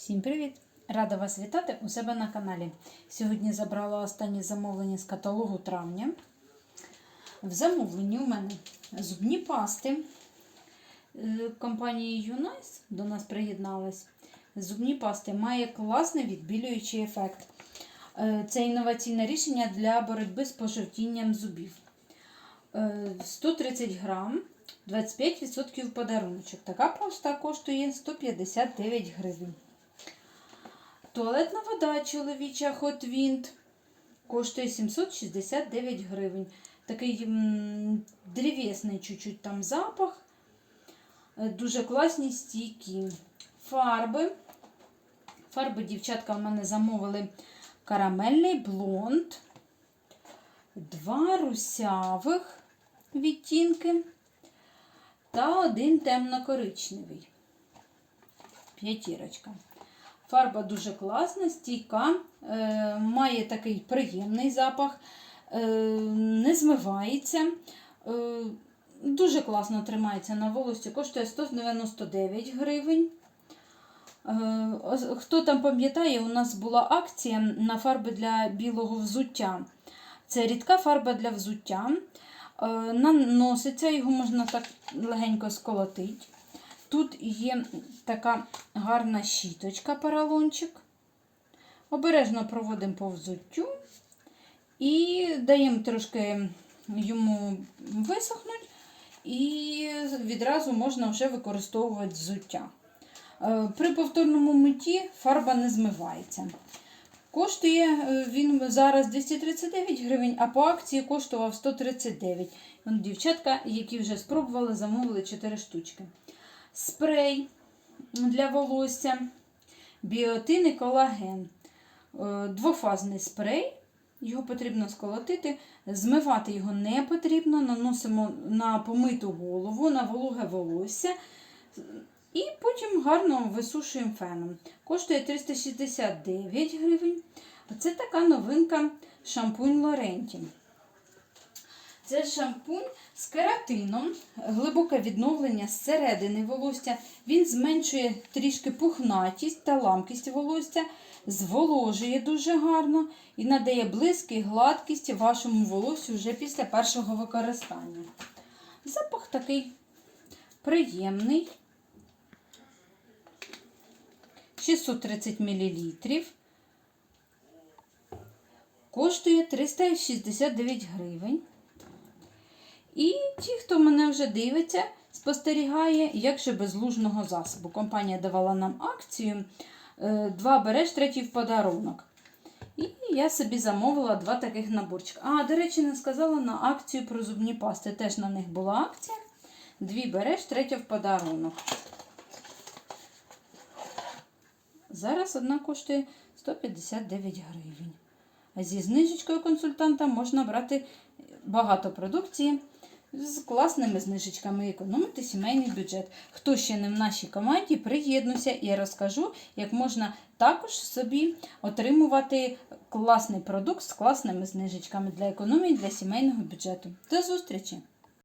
Всім привіт! Рада вас вітати у себе на каналі. Сьогодні забрала останнє замовлення з каталогу травня. В замовленні у мене зубні пасти е, компанії Юнайс до нас приєдналась. Зубні пасти має класний відбілюючий ефект. Е, Це інноваційне рішення для боротьби з пожовтінням зубів. Е, 130 грам, 25% подаруночок. Така паста коштує 159 гривень. Туалетна вода чоловіча Hot Wind коштує 769 гривень. Такий древесний чуть-чуть там запах. Е, Дуже класні стійкі. Фарби. Фарби дівчатка в мене замовили карамельний блонд. Два русявих відтінки та один темно-коричневий. П'ятірочка. Фарба дуже класна, стійка, е, має такий приємний запах, е, не змивається. Е, дуже класно тримається на волосі, коштує 199 гривень. Хто там пам'ятає, у нас була акція на фарби для білого взуття. Це рідка фарба для взуття. Наноситься, його можна так легенько сколотити. Тут є така гарна щіточка, поролончик. Обережно проводимо по взуттю і даємо трошки йому висохнути, і відразу можна вже використовувати взуття. Е, При повторному митті фарба не змивається. Коштує е, він зараз 239 гривень, а по акції коштував 139. Вон дівчатка, які вже спробували, замовили 4 штучки. Спрей для волосся, біотин і колаген. Е, Двофазний спрей. Його потрібно сколотити, змивати його не потрібно, наносимо на помиту голову, на вологе волосся. І потім гарно висушуємо феном. Коштує 369 гривень. Це така новинка шампунь Лоренті. Це шампунь з кератином, глибоке відновлення зсередини волосся. Він зменшує трішки пухнатість та ламкість волосся, зволожує дуже гарно і надає блиск і гладкість вашому волосю вже після першого використання. Запах такий приємний. 630 мл. Коштує 369 гривень. І ті, хто мене вже дивиться, спостерігає, як же без лужного засобу. Компанія давала нам акцію. е, Два береш, третій в подарунок. І я собі замовила два таких наборчика. А, до речі, не сказала на акцію про зубні пасти. Теж на них була акція. Дві береш, третя в подарунок. Зараз одна коштує 159 гривень. А зі знижечкою консультанта можна брати багато продукції з класними знижечками економити сімейний бюджет. Хто ще не в нашій команді, приєднуйся і я розкажу, як можна також собі отримувати класний продукт з класними знижечками для економії для сімейного бюджету. До зустрічі!